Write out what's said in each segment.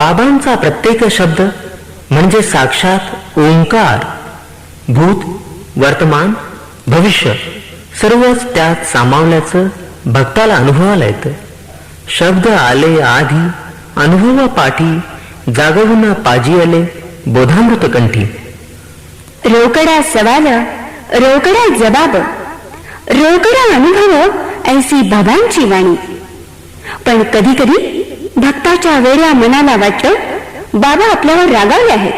बाबांचा प्रत्येक शब्द म्हणजे साक्षात ओंकार भूत वर्तमान भविष्य सर्वच त्यात सामावल्याचं भक्ताला अनुभवाला येतं. शब्द आले आधी अनुभवा पाठी जागवून पाजी आले बोधामृत कंठी. रोकडा सवाल रोकडा जबाब रोकडा अनुभव ऐसी बाबांची वाणी. पण कधी कधी भक्ताच्या वेड्या मनाला वाटत बाबा आपल्यावर रागावले आहेत.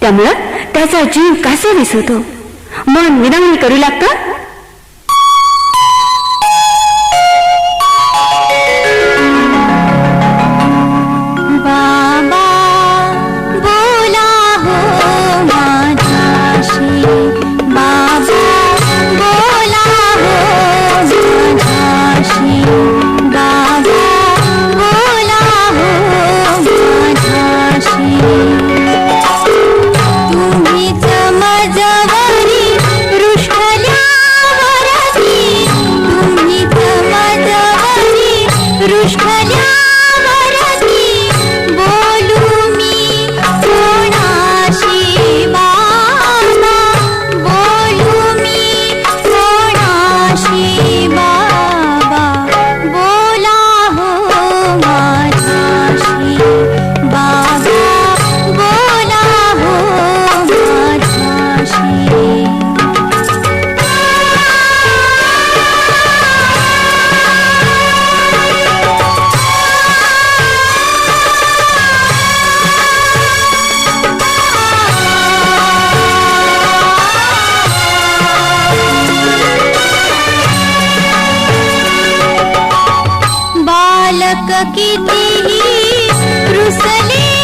त्यामुळं त्याचा जीव कासा विसरतो? मन विनवणी करू लागतं? कितीही रुसले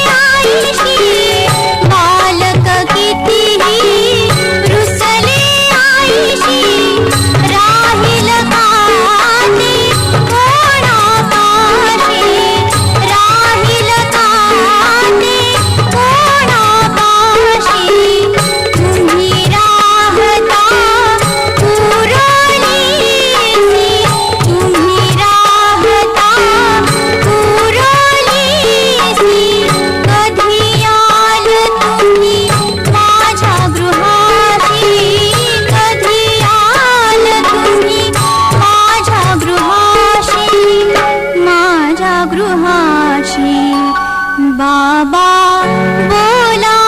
माझी. बाबा बोला.